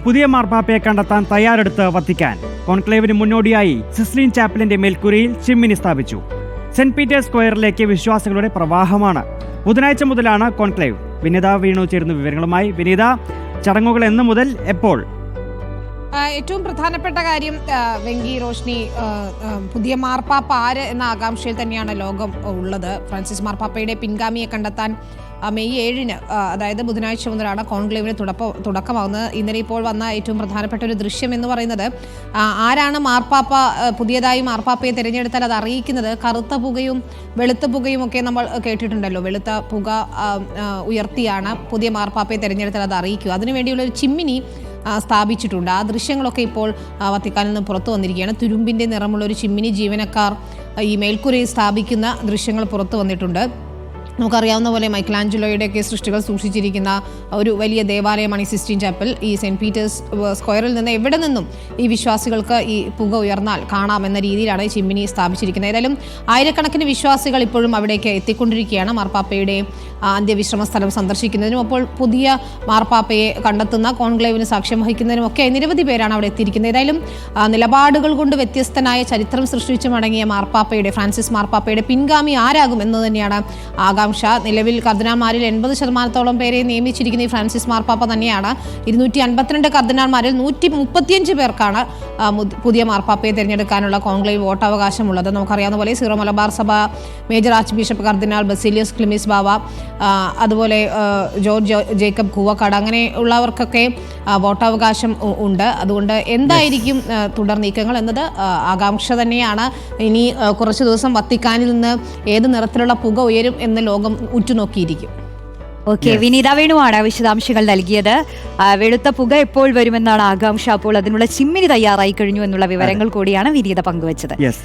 പുതിയ മാർപ്പാപ്പയെ കണ്ടെത്താൻ തയ്യാറെടുത്ത് വത്തിക്കാൻ. കോൺക്ലേവിന് മുന്നോടിയായി സിസ്ലീൻ ചാപ്പലിന്റെ മേൽക്കൂരയിൽ ചിമ്മിനി സ്ഥാപിച്ചു. സെന്റ് പീറ്റേഴ്സ് സ്ക്വയറിലേക്ക് വിശ്വാസികളുടെ പ്രവാഹമാണ്. ബുധനാഴ്ച മുതലാണ് കോൺക്ലേവ്. വിനിത വീണു ചേരുന്ന വിവരങ്ങളുമായി വിനീത ചടങ്ങുകൾ എന്ന് മുതൽ എപ്പോൾ? ഏറ്റവും പ്രധാനപ്പെട്ട കാര്യം വെങ്കി റോഷ്നി പുതിയ മാർപ്പാപ്പ ആര് എന്ന ആകാംക്ഷയിൽ തന്നെയാണ് ലോകം ഉള്ളത്. ഫ്രാൻസിസ് മാർപ്പാപ്പയുടെ പിൻഗാമിയെ കണ്ടെത്താൻ മെയ് ഏഴിന് അതായത് ബുധനാഴ്ച മുതലാണ് കോൺക്ലേവിന് തുടക്ക തുടക്കമാവുന്നത്. ഇന്നലെ ഇപ്പോൾ വന്ന ഏറ്റവും പ്രധാനപ്പെട്ട ഒരു ദൃശ്യം എന്ന് പറയുന്നത് ആരാണ് മാർപ്പാപ്പ പുതിയതായി മാർപ്പാപ്പയെ തിരഞ്ഞെടുത്താൽ അത് അറിയിക്കുന്നത്? കറുത്ത പുകയും വെളുത്ത പുകയും ഒക്കെ നമ്മൾ കേട്ടിട്ടുണ്ടല്ലോ. വെളുത്ത പുക ഉയർത്തിയാണ് പുതിയ മാർപ്പാപ്പയെ തിരഞ്ഞെടുത്താൽ അത് അറിയിക്കുക. അതിനുവേണ്ടിയുള്ള ഒരു ചിമ്മിനി സ്ഥാപിച്ചിട്ടുണ്ട്. ആ ദൃശ്യങ്ങളൊക്കെ ഇപ്പോൾ വത്തിക്കാനിൽ നിന്ന് പുറത്തു വന്നിരിക്കുകയാണ്. തുരുമ്പിന്റെ നിറമുള്ള ഒരു ചിമ്മിനി ജീവനക്കാർ ഈ മേൽക്കുരയിൽ സ്ഥാപിക്കുന്ന ദൃശ്യങ്ങൾ പുറത്തു വന്നിട്ടുണ്ട്. നമുക്കറിയാവുന്ന പോലെ മൈക്കലാഞ്ചലോയുടെയൊക്കെ സൃഷ്ടികൾ സൂക്ഷിച്ചിരിക്കുന്ന ഒരു വലിയ ദേവാലയമാണ് ഈ സിസ്റ്റീൻ ചാപ്പൽ. ഈ സെന്റ് പീറ്റേഴ്സ് സ്ക്വയറിൽ നിന്ന് എവിടെ നിന്നും ഈ വിശ്വാസികൾക്ക് ഈ പുക ഉയർന്നാൽ കാണാമെന്ന രീതിയിലാണ് ഈ ചിമ്മിനി സ്ഥാപിച്ചിരിക്കുന്നത്. ഏതായാലും ആയിരക്കണക്കിന് വിശ്വാസികൾ ഇപ്പോഴും അവിടേക്ക് എത്തിക്കൊണ്ടിരിക്കുകയാണ് മാർപ്പാപ്പയുടെ അന്ത്യവിശ്രമ സ്ഥലം സന്ദർശിക്കുന്നതിനും അപ്പോൾ പുതിയ മാർപ്പാപ്പയെ കണ്ടെത്തുന്ന കോൺക്ലേവിന് സാക്ഷ്യം വഹിക്കുന്നതിനും ഒക്കെ നിരവധി പേരാണ് അവിടെ എത്തിയിരിക്കുന്നത്. ഏതായാലും നിലപാടുകൾ കൊണ്ട് വ്യത്യസ്തനായ ചരിത്രം സൃഷ്ടിച്ചു മടങ്ങിയ മാർപ്പാപ്പയുടെ ഫ്രാൻസിസ് മാർപ്പാപ്പയുടെ പിൻഗാമി ആരാകും എന്ന് തന്നെയാണ് ആകാംക്ഷ നിലവിൽ കർദിനാമാരിൽ എൺപത് ശതമാനത്തോളം പേരെ നിയമിച്ചിരിക്കുന്ന ഈ ഫ്രാൻസിസ് മാർപ്പാപ്പ തന്നെയാണ്. ഇരുന്നൂറ്റി അൻപത്തിരണ്ട് കർദിനാൾമാരിൽ നൂറ്റി മുപ്പത്തിയഞ്ച് പേർക്കാണ് പുതിയ മാർപ്പാപ്പയെ തിരഞ്ഞെടുക്കാനുള്ള കോൺക്ലേവ് വോട്ടവകാശമുള്ളത്. നമുക്കറിയാവുന്ന പോലെ Syro Malabar Sabha major archbishop കർദിനാൾ ബസീലിയസ് ക്ലിമിസ് ബാവ അതുപോലെ ജോർജ് ജേക്കബ് കൂവക്കാട് അങ്ങനെയുള്ളവർക്കൊക്കെ വോട്ടവകാശം ഉണ്ട്. അതുകൊണ്ട് എന്തായിരിക്കും തുടർ നീക്കങ്ങൾ എന്നത് ആകാംക്ഷ തന്നെയാണ്. ഇനി കുറച്ച് ദിവസം വത്തിക്കാനിൽ നിന്ന് ഏത് നിറത്തിലുള്ള പുക ഉയരും എന്ന് ലോകം ഉറ്റുനോക്കിയിരിക്കും. ഓക്കെ വിനീത വേണുവാണ് വിശദാംശങ്ങൾ നൽകിയത്. വെളുത്ത പുക എപ്പോൾ വരുമെന്നാണ് ആകാംക്ഷ. അപ്പോൾ അതിനുള്ള ചിമ്മിനി തയ്യാറായി കഴിഞ്ഞു എന്നുള്ള വിവരങ്ങൾ കൂടിയാണ് വിനീത പങ്കുവച്ചത്. യെസ്